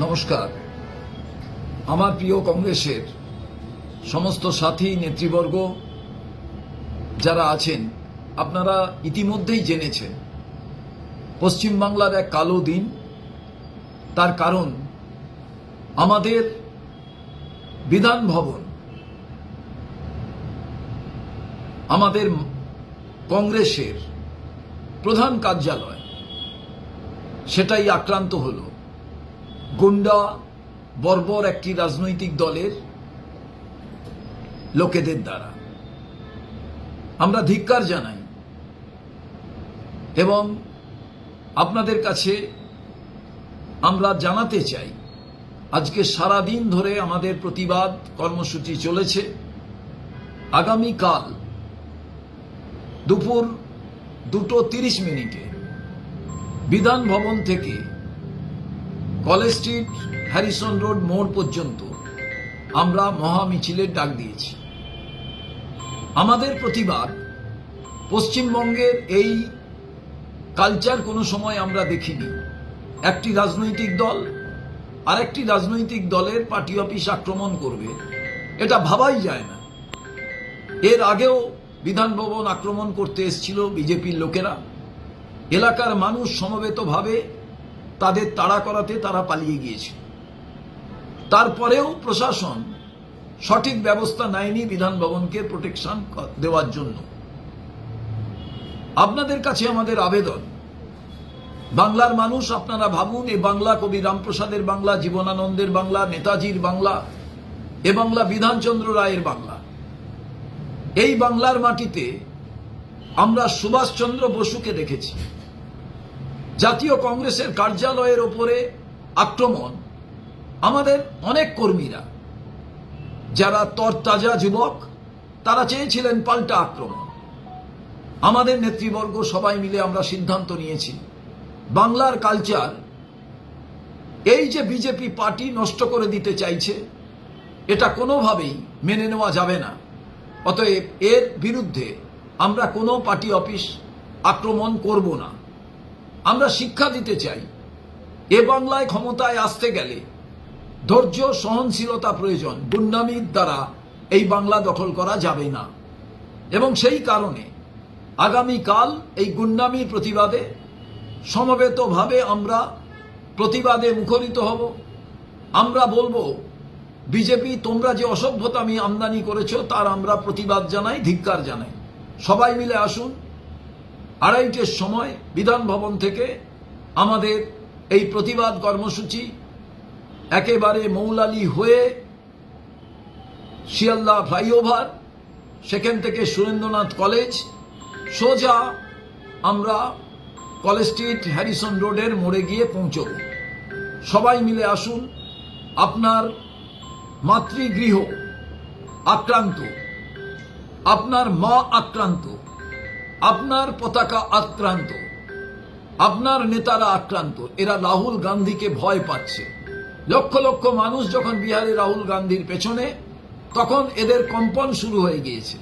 নমস্কার। আমার প্রিয় কংগ্রেসের সমস্ত সাথী, নেতৃবর্গ যারা আছেন, আপনারা ইতিমধ্যেই জেনেছেন, পশ্চিমবাংলার এক কালো দিন। তার কারণ আমাদের বিধান ভবন, আমাদের কংগ্রেসের প্রধান কার্যালয়, সেটাই আক্রান্ত হলো। গুন্ডা বর্বর একটি রাজনৈতিক দলের লোকেদের দ্বারা। আমরা ধিক্কার জানাই এবং আপনাদের কাছে আমরা জানাতে চাই, আজকে সারা দিন ধরে আমাদের প্রতিবাদ কর্মসূচি চলেছে। আগামীকাল দুপুর দুটো তিরিশ মিনিটে বিধান ভবন থেকে কলেজ স্ট্রিট, হ্যারিসন রোড মোড় পর্যন্ত আমরা মহা মিছিলের ডাক দিয়েছি। আমাদের প্রতিবাদ পশ্চিমবঙ্গের এই কালচার কোনো সময় আমরা দেখিনি। একটি রাজনৈতিক দল আরেকটি রাজনৈতিক দলের পার্টি অফিস আক্রমণ করবে, এটা ভাবাই যায় না। এর আগেও বিধান ভবন আক্রমণ করতে এসেছিল বিজেপির লোকেরা। এলাকার মানুষ সমবেতভাবে তাদের তাড়া করাতে তারা পালিয়ে গিয়েছিল। তারপরেও প্রশাসন সঠিক ব্যবস্থা নেয়নি বিধান ভবনকে প্রোটেকশন দেওয়ার জন্য। আপনাদের কাছে আমাদের আবেদন। বাংলার মানুষ আপনারা ভাবুন এ বাংলা কবি রামপ্রসাদের বাংলা, জীবনানন্দের বাংলা, নেতাজির বাংলা, এ বাংলা বিধানচন্দ্র রায়ের বাংলা। এই বাংলার মাটিতে আমরা সুভাষচন্দ্র বসুকে দেখেছি। জাতীয় কংগ্রেসের কার্যালয়ের ওপরে আক্রমণ। আমাদের অনেক কর্মীরা, যারা তরতাজা যুবক, তারা চেয়েছিলেন পাল্টা আক্রমণ। আমাদের নেতৃবর্গ সবাই মিলে আমরা সিদ্ধান্ত নিয়েছি, বাংলার কালচার এই যে বিজেপি পার্টি নষ্ট করে দিতে চাইছে, এটা কোনোভাবেই মেনে নেওয়া যাবে না। অতএব এর বিরুদ্ধে আমরা কোনো পার্টি অফিস আক্রমণ করব না। আমরা শিক্ষা দিতে চাই। এ বাংলায় ক্ষমতায় আসতে গেলে ধৈর্য, সহনশীলতা প্রয়োজন। গুন্ডামির দ্বারা এই বাংলা দখল করা যাবে না। এবং সেই কারণে আগামীকাল এই গুন্ডামির প্রতিবাদে সমবেতভাবে আমরা প্রতিবাদে মুখরিত হব। আমরা বলব, বিজেপি, তোমরা যে অসভ্যতামি আমদানি করেছ, তার আমরা প্রতিবাদ জানাই, ধিক্কার জানাই। সবাই মিলে আসুন আড়াইটের সময় বিধান ভবন থেকে আমাদের এই প্রতিবাদ কর্মসূচি একেবারে মৌলালি হয়ে শিয়ালদা ফ্লাইওভার, সেখান থেকে সুরেন্দ্রনাথ কলেজ, সোজা আমরা কলেজ স্ট্রিট, হ্যারিসন রোডের মোড়ে গিয়ে পৌঁছব। সবাই মিলে আসুন, আপনার মাতৃগৃহ আক্রান্ত, আপনার মা আক্রান্ত আপনার পতাকা আক্রান্ত। আপনার নেতারা আক্রান্ত। এরা রাহুল গান্ধীকে ভয় পাচ্ছে। লক্ষ লক্ষ মানুষ যখন বিহারে রাহুল গান্ধীর পেছনে, তখন এদের কম্পন শুরু হয়ে গিয়েছে।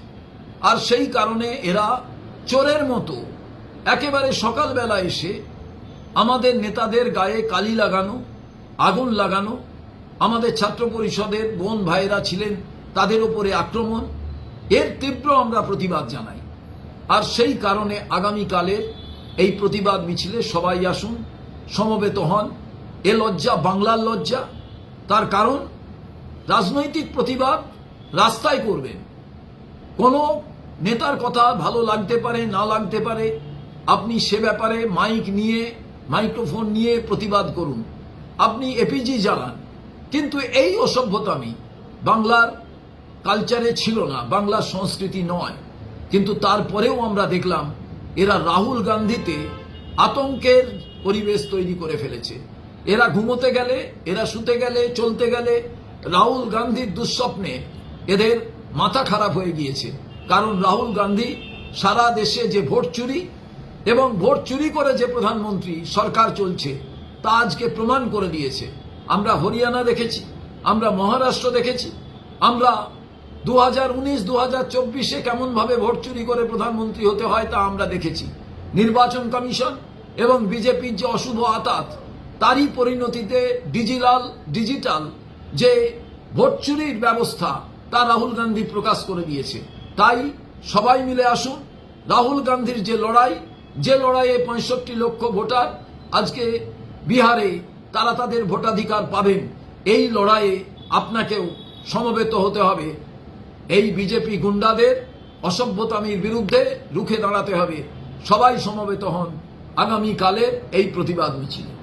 আর সেই কারণে এরা চোরের মতো একেবারে সকালবেলা এসে আমাদের নেতাদের গায়ে কালি লাগানো, আগুন লাগানো, আমাদের ছাত্র পরিষদের বোন ভাইয়েরা ছিলেন তাদের উপরে আক্রমণ, এর তীব্র আমরা প্রতিবাদ জানাই। আর সেই কারণে আগামীকালের এই প্রতিবাদ মিছিলে সবাই আসুন, সমবেত হন। এ লজ্জা, বাংলার লজ্জা। তার কারণ, রাজনৈতিক প্রতিবাদ রাস্তায় করবেন। কোনো নেতার কথা ভালো লাগতে পারে, না লাগতে পারে, আপনি সে ব্যাপারে মাইক নিয়ে, মাইক্রোফোন নিয়ে প্রতিবাদ করুন। আপনি এপিজি জ্বালান। কিন্তু এই অসভ্যতামি বাংলার কালচারে ছিল না, বাংলার সংস্কৃতি নয়। কিন্তু তারপরেও আমরা দেখলাম এরা রাহুল গান্ধীতে আতঙ্কের পরিবেশ তৈরি করে ফেলেছে। এরা ঘুমোতে গেলে, এরা শুতে গেলে, চলতে গেলে রাহুল গান্ধীর দুঃস্বপ্নে এদের মাথা খারাপ হয়ে গিয়েছে। কারণ রাহুল গান্ধী সারা দেশে যে ভোট চুরি এবং ভোট চুরি করে যে প্রধানমন্ত্রী সরকার চলছে, তা আজকে প্রমাণ করে দিয়েছে। আমরা হরিয়ানা দেখেছি, আমরা মহারাষ্ট্র দেখেছি, আমরা দু হাজার উনিশ দু হাজার চব্বিশে কেমনভাবে ভোট চুরি করে প্রধানমন্ত্রী হতে হয় তা আমরা দেখেছি। নির্বাচন কমিশন এবং বিজেপির যে অশুভ আতাত, তারই পরিণতিতে ডিজিলাল, ডিজিটাল যে ভোট চুরির ব্যবস্থা, তা রাহুল গান্ধী প্রকাশ করে দিয়েছে। তাই সবাই মিলে আসুন, রাহুল গান্ধীর যে লড়াই, যে লড়াইয়ে পঁয়ষট্টি লক্ষ ভোটার আজকে বিহারে তারা তাদের ভোটাধিকার পাবেন, এই লড়াইয়ে আপনাকেও সমবেত হতে হবে। এই বিজেপি গুন্ডাদের অসভ্যতামির বিরুদ্ধে রুখে দাঁড়াতে হবে। সবাই সমবেত হন। আগামীকালের এই প্রতিবাদ মিছিলে।